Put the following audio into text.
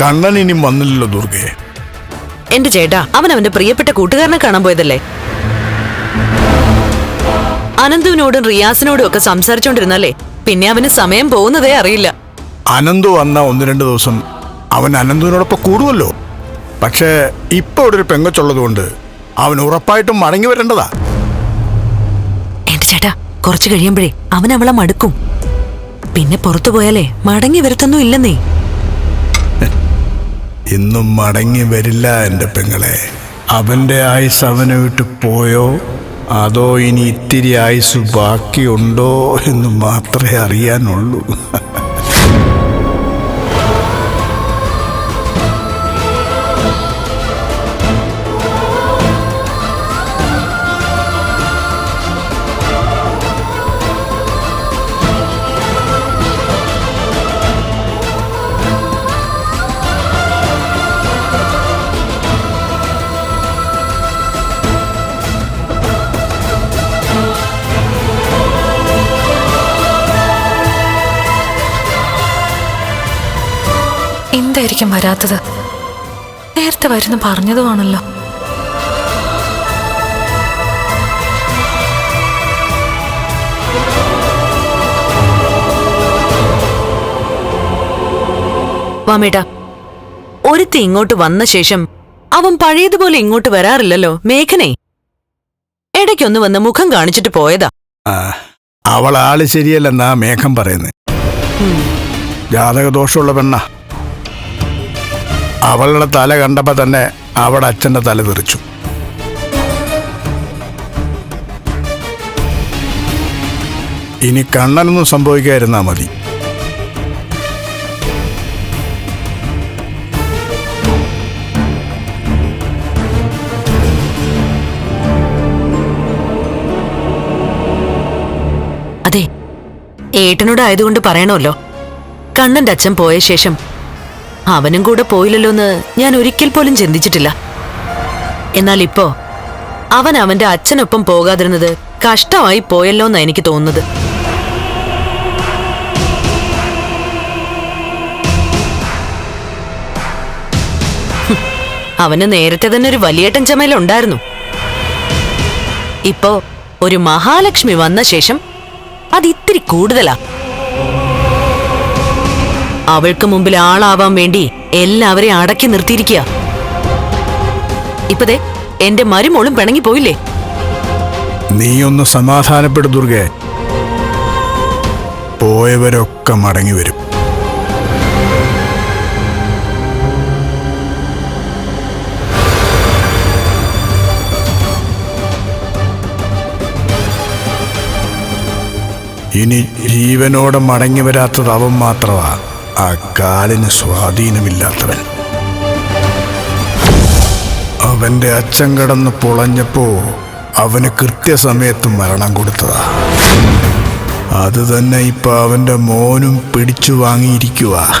കണ്ണൻ ഇനി വന്നില്ലല്ലോ ദുർഗയെ എന്റെ ചേട്ടാ അവൻ അവന്റെ പ്രിയപ്പെട്ട കൂട്ടുകാരനെ കാണാൻ പോയതല്ലേ? അനന്തുവിനോടും റിയാസിനോടും ഒക്കെ സംസാരിച്ചോണ്ടിരുന്നല്ലേ? പിന്നെ അവന് സമയം പോകുന്നതേ അറിയില്ല. അനന്തു വന്ന ഒന്ന് രണ്ട് ദിവസം അവൻ അനന്തുവിനോടൊപ്പം കൂടുമല്ലോ. പക്ഷേ ഇപ്പൊ ഇവിടെ ഒരു പെങ്കൊച്ചുള്ളതുകൊണ്ട് അവൻ ഉറപ്പായിട്ടും മടങ്ങി വരേണ്ടതാ. എന്റെ ചേട്ടാ കുറച്ച് കഴിയുമ്പോഴേ അവൻ അവളെ മടുക്കും. പിന്നെ പുറത്തു പോയാലേ മടങ്ങി വരത്തൊന്നും ഇല്ലെന്നേ. ഇന്നും മടങ്ങി വരില്ല എന്റെ പെങ്ങളെ. അവന്റെ ആയുസ് അവനെ വിട്ട് പോയോ? അതോ ഇനി ഇത്തിരി ആയുസ് ബാക്കിയുണ്ടോ എന്ന് മാത്രമേ അറിയാനുള്ളൂ. എന്തായിരിക്കും വരാത്തത്? നേരത്തെ വരുന്നു പറഞ്ഞതുമാണല്ലോ വാമേട്ടാ ഒരുത്തി ഇങ്ങോട്ട് വന്ന ശേഷം അവൻ പഴയതുപോലെ ഇങ്ങോട്ട് വരാറില്ലല്ലോ മേഘനെ. ഇടയ്ക്കൊന്ന് വന്ന് മുഖം കാണിച്ചിട്ട് പോയതാ. അവൾ ആൾ ശരിയല്ലെന്നാ മേഘം പറയുന്നത് ജാതകദോഷമുള്ള പെണ്ണ. അവളുടെ തല കണ്ടപ്പോൾ തന്നെ അവിടെ അച്ഛന്റെ തല തെറിച്ചു. ഇനി കണ്ണനൊന്നും സംഭവിക്കാതിരുന്നാൽ മതി. അതെ ഏട്ടനോട് ആയതുകൊണ്ട് പറയണമല്ലോ. കണ്ണന്റെ അച്ഛൻ പോയ ശേഷം അവനും കൂടെ പോയില്ലല്ലോ എന്ന് ഞാൻ ഒരിക്കൽ പോലും ചിന്തിച്ചിട്ടില്ല. എന്നാൽ ഇപ്പോ അവൻ അവന്റെ അച്ഛനൊപ്പം പോകാതിരുന്നത് കഷ്ടമായി പോയല്ലോ എന്നാണ് എനിക്ക് തോന്നുന്നത്. അവന് നേരത്തെ തന്നെ ഒരു വലിയേട്ടൻ ചമയൽ ഉണ്ടായിരുന്നു. ഇപ്പോ ഒരു മഹാലക്ഷ്മി വന്ന ശേഷം അത് ഇത്തിരി കൂടുതലാ. അവൾക്ക് മുമ്പിൽ ആളാവാൻ വേണ്ടി എല്ലാവരെയും അടക്കി നിർത്തിയിരിക്കുക. ഇപ്പതേ എന്റെ മരുമോളും പിണങ്ങി പോയില്ലേ നീ ഒന്ന് സമാധാനപ്പെടു ദുർഗെ. പോയവരൊക്കെ മടങ്ങി വരും. ഇനി ജീവനോടെ മടങ്ങി വരാത്തത് അവൻ മാത്രമാ. ആ കാലിന് സ്വാധീനമില്ലാത്തവൻ. അവന്റെ അച്ഛൻ കടന്ന് പൊളഞ്ഞപ്പോ അവന് കൃത്യസമയത്ത് മരണം കൊടുത്തതാ. അത് തന്നെ ഇപ്പൊ അവന്റെ മോനും പിടിച്ചു വാങ്ങിയിരിക്കുക